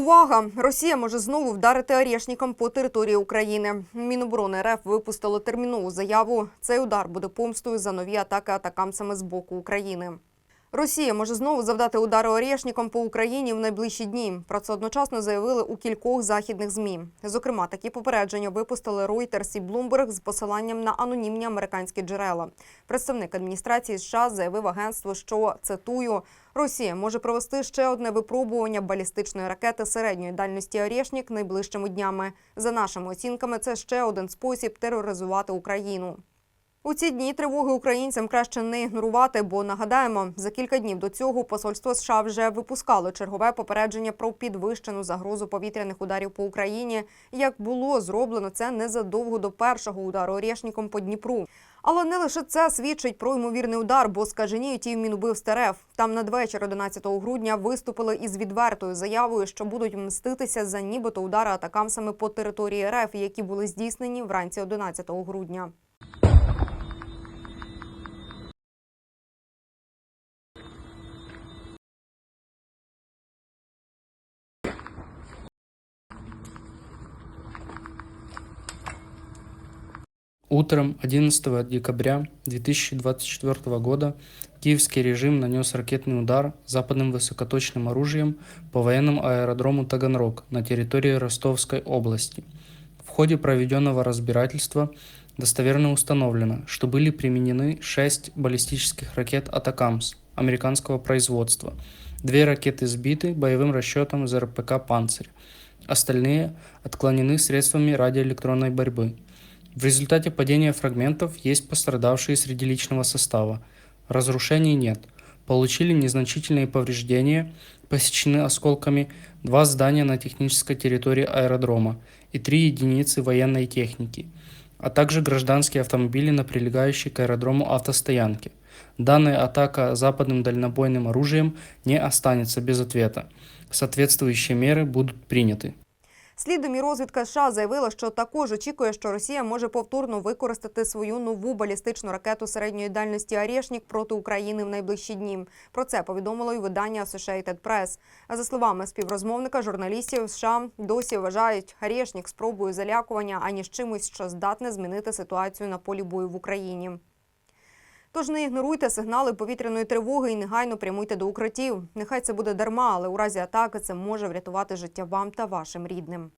Увага! Росія може знову вдарити Орешником по території України. Міноборони РФ випустило термінову заяву. Цей удар буде помстою за нові атаки атакамцями з боку України. Росія може знову завдати удари Орешником по Україні в найближчі дні. Про це одночасно заявили у кількох західних змі. Зокрема, такі попередження випустили Reuters і Bloomberg з посиланням на анонімні американські джерела. Представник адміністрації США заявив агентству, що цитую. Росія може провести ще одне випробування балістичної ракети середньої дальності «Орешник» найближчими днями. За нашими оцінками, це ще один спосіб тероризувати Україну. У ці дні тривоги українцям краще не ігнорувати, бо нагадаємо, за кілька днів до цього посольство США вже випускало чергове попередження про підвищену загрозу повітряних ударів по Україні. Як було зроблено це незадовго до першого удару Орешником по Дніпру. Але не лише це свідчить про ймовірний удар, бо скаженіють і в Мінубивств РФ. Там надвечір 11 грудня виступили із відвертою заявою, що будуть мститися за нібито удари атакамсами по території РФ, які були здійснені вранці 11 грудня. Утром 11 декабря 2024 года киевский режим нанес ракетный удар западным высокоточным оружием по военному аэродрому Таганрог на территории Ростовской области. В ходе проведенного разбирательства достоверно установлено, что были применены 6 баллистических ракет «Атакамс» американского производства. Две ракеты сбиты боевым расчетом из РПК «Панцирь». Остальные отклонены средствами радиоэлектронной борьбы. В результате падения фрагментов есть пострадавшие среди личного состава. Разрушений нет. Получили незначительные повреждения, посечены осколками два здания на технической территории аэродрома и три единицы военной техники, а также гражданские автомобили на прилегающей к аэродрому автостоянке. Данная атака западным дальнобойным оружием не останется без ответа. Соответствующие меры будут приняты. Слідом і розвідка США заявила, що також очікує, що Росія може повторно використати свою нову балістичну ракету середньої дальності «Орешник» проти України в найближчі дні. Про це повідомило й видання Associated Press. А за словами співрозмовника, журналістів США досі вважають «Орешник» спробою залякування аніж чимось, що здатне змінити ситуацію на полі бою в Україні. Тож не ігноруйте сигнали повітряної тривоги і негайно прямуйте до укриттів. Нехай це буде дарма, але у разі атаки це може врятувати життя вам та вашим рідним.